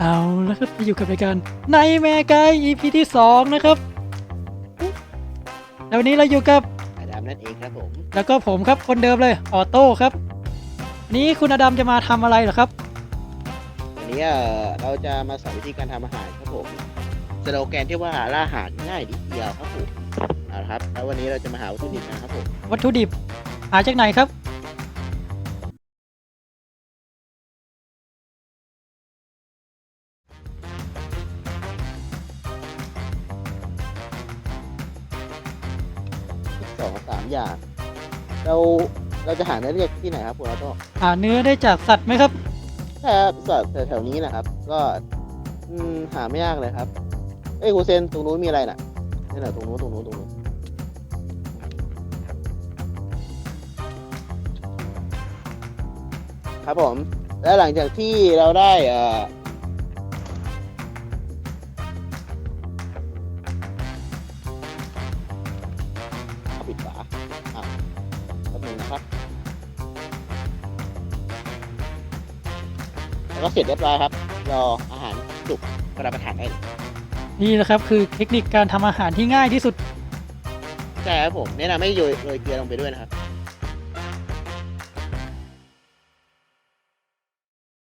เอาแล้วครับอยู่กับรายการในแม่กาย EP ที่สองนะครับแล้ววันนี้เราอยู่กับอาดามนั่นเองครับผม แล้วก็ผมครับคนเดิมเลยออโต้ครับนี้คุณอดัมจะมาทำอะไรเหรอครับวันนี้เอ่อเราจะมาสอนวิธีการทำอาหารครับผมสโลแกนที่ว่าล่าอาหารง่ายนิดเดียวครับผมเอาละครับแล้ววันนี้เราจะมาหาวัตถุดิบนะครับผมวัตถุดิบหาจากไหนครับ องสามอย่าง เราเราจะหาเนื้อเรียกที่ไหนครับผมแล้วก็หาเนื้อได้จากสัตว์ไหมครับถ้าสัตว์แถวๆนี้นะครับ ก็อืมหาไม่ยากเลยครับเอ้ยครูเซนตรงนู้นมีอะไรน่ะนี่แหละตรงนู้นตรงนู้นตรงนู้นครับผม แล้วหลังจากที่เราได้เอ่อ ก็เสร็จเรียบร้อยครับ รออาหารสุกรับประทานได้เลยนี่แหละครับคือเทคนิคการทำอาหารที่ง่ายที่สุด ใช่ครับผมแนะนำให้โรยโรยเกลือลงไปด้วยนะครับ